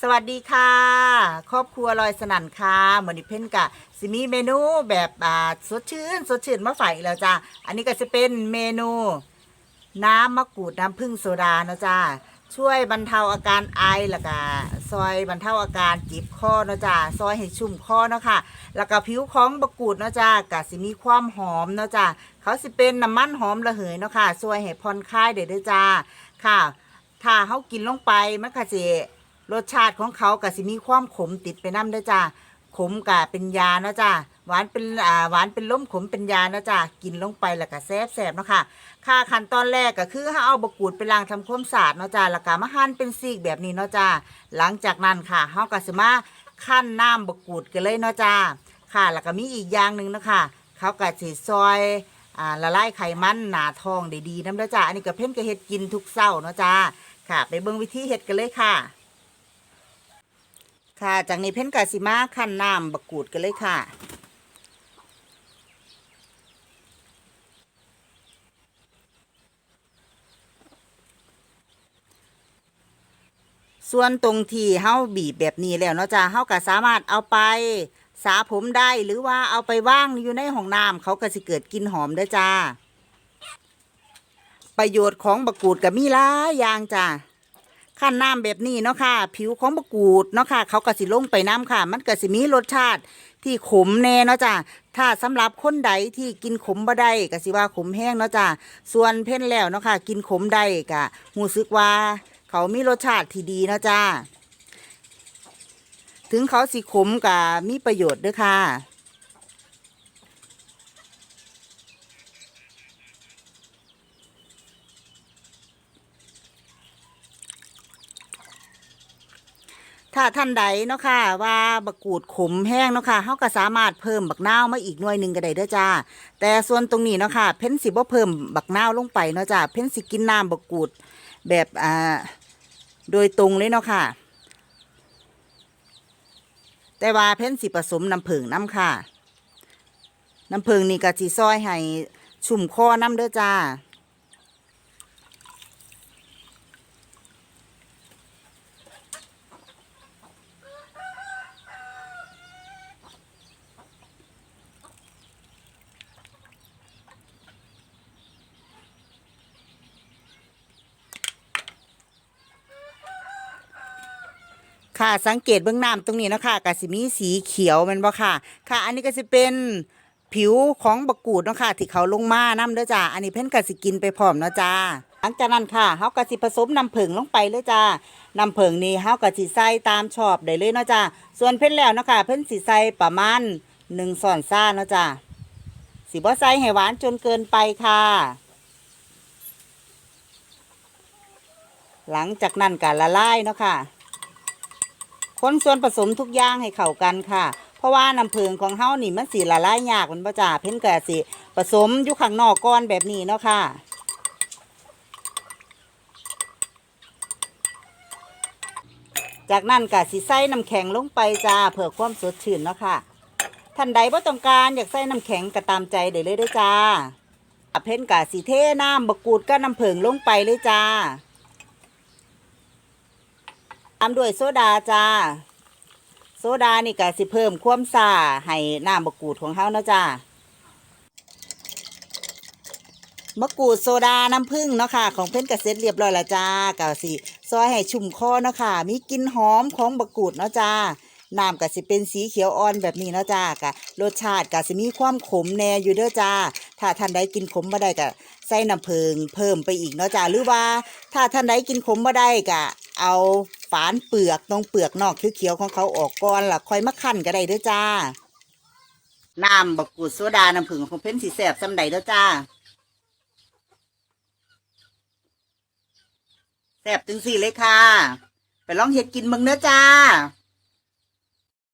สวัสดีค่ะ ครอบครัวลอยสนั่นค่ะเหมือนดิเพ่นกะสิมีเมนูแบบอ่าสดชื่นสดชื่นมาฝากอีกแล้วจ้าอันนี้ก็จะเป็นเมนู น้ำมะกรูดน้ำผึ้งโซดาเนาะจ้าช่วยบรรเทาอาการไอแล้วก็ซอยบรรเทาอาการจีบคอเนาะจ้าซอยให้ชุ่มคอเนาะค่ะ แล้วก็ผิวของมะกรูดเนาะจ้ากะสิมีความหอมเนาะจ้าเขาสิเป็นน้ำมันหอมระเหยเนาะค่ะช่วยให้ผ่อนคลายเด้อเด้อจ้าค่ะ ถ้าเขากินลงไปมันก็สิ รสชาติของเขาก็สิมีความขมติดไปน้ำเด้อจ้าขมกะเป็นยาเนาะจ้าหวานเป็นอ่าหวานเป็นล้มขมเป็นยาเนาะจ้ากินลงไปแล้วก็แซ่บแซ่บเนาะค่ะค่าขั้นตอนแรกก็คือให้เอาบกกูดไปล้างทำความสะอาดเนาะจ้าแล้วก็มาหั่นเป็นซีกแบบนี้เนาะจ้าหลังจากนั้นค่ะเฮาก็สิมาคั่นน้ำบกกูดกันเลยเนาะจ้าค่ะแล้วก็มีอีกอย่างหนึ่งเนาะค่ะเขาก็สิซอยอ่าละลายไขมันหนาทองได้ดีน้ำเด้อจ้าอันนี้ก็เพิ่นก็เฮ็ดกินทุกเช้าเนาะจ้าค่ะ ไปเบิ่งวิธีเฮ็ดกันเลยค่ะ ค่ะ จากนี้เพ่นก็สิมาคั่นน้ำบกกูดกันเลยค่ะ ส่วนตรงที่เฮาบีบแบบนี้แล้วเนาะจ้าเฮาก็สามารถเอาไปสาผมได้หรือว่าเอาไปว่างอยู่ในห้องน้ำเขาก็สิเกิดกลิ่นหอมเด้อจ้า ประโยชน์ของบะกรูดก็มีหลายอย่างจ้า ขั้นน้ำแบบนี้เนาะค่ะ ผิวของบะกรูดเนาะค่ะ เขาก็สิลงไปน้ำค่ะ มันก็สิมีรสชาติที่ขมแน่เนาะจ้าถ้าสำหรับคนใดที่กินขมบ่ได้ก็สิว่าขมแห้งเนาะจ้าส่วนเพ่นแล้วเนาะค่ะ กินขมได้ก็รู้สึกว่า เขามีรสชาติที่ดีเนาะจ้าถึงเขาสิขมกับมีประโยชน์ด้วยค่ะ ถ้าท่านใดเนาะค่ะว่าบักกูดขมแห้งเนาะค่ะเขาก็สามารถเพิ่มบักนาวมาอีกหน่วยหนึ่งก็ได้เด้อจ้า แต่ส่วนตรงนี้เนาะค่ะเพ้นสิบ่เพิ่มบักนาวลงไปเนาะจ้าเพ้นสิกินน้ำบักกูดแบบอ่าโดยตรงเลยเนาะค่ะ แต่ว่าเพ้นสิผสมน้ำผึ้งน้ำค่ะน้ำผึ้งนี่ก็สิซอยให้ชุ่มคอน้ำเด้อจ้า ค่ะสังเกตเบื้องน้ำตรงนี้เนาะคะกสิมีสีเขียวแมันบ่ค่ะ ค่ะ อันนี้ก็จะเป็นผิวของบะกรูดเนาะค่ะที่เขาลงมาน้ำเด้อจ้าอันนี้เพิ่นก็สิกินไปพร้อมเนาะจ้าหลังจากนั้นค่ะเฮาก็สิผสมน้ำผึ้งลงไปเลยจ้าน้ำผึ้งนี่เฮาก็สิใส่ตามชอบได้เลยเนาะจ้าส่วนเพิ่นแล้วเนาะค่ะเพิ่นสิใส่ประมาณหนึ่งส่อนซ่าเนาะจ้าสิบ่ใส่ให้หวานจนเกินไปค่ะ หลังจากนั้นก็ละลายเนาะค่ะ คนส่วนผสมทุกอย่างให้เข้ากันค่ะ เพราะว่าน้ำผึ้งของเฮานี่มันสีละลายยากมันบ่จ่าเพ่นก็สิผสมอยู่ข้างนอกก้อนแบบนี้เนาะค่ะจากนั้นก็สิใส่น้ำแข็งลงไปจ้าเพื่อความสดชื่นเนาะค่ะท่านใดบ่ต้องการอยากใส่น้ำแข็งก็ตามใจได้เลยด้อจ้าเพ่นก็สิเทน้ำบะกรูดกับน้ำผึ้งลงไปเลยจ้าามด้วยโซดาจ้า โซดานี่ก็สิเพิ่มความซาให้น้ำมะกรูดของเฮานะจ้ามะกรูดโซดาน้ำผึ้งเนาะค่ะ ของเพิ่นก็เสร็จเรียบร้อยแล้วจ้าก็สิซอยให้ชุ่มคอเนาะค่ะ มีกลิ่นหอมของมะกรูดเนาะจ้าน้ำก็สิเป็นสีเขียวอ่อนแบบนี้เนาะจ้ากะรสชาติก็สิมีความขมแน่อยู่เด้อจ้า ถ้าท่านใดกินขมบ่ได้ก็ใส่น้ำผึ้งเพิ่มไปอีกเนาะจ้าหรือว่า ถ้าท่านใดกินขมบ่ได้ก็เอาานเปลือกตรงเปลือกนอกเขียวๆของเขาออกก่อนล่ะค่อยมาคั่นก็ได้เด้อจ้า น้ำบักกูดโซดาน้ำผึ้งของเพิ่นสีแสบซำใดเด้อจ้าแสบถึงสี่เลยค่ะ ไปลองเห็ดกินมึงเด้อจ้า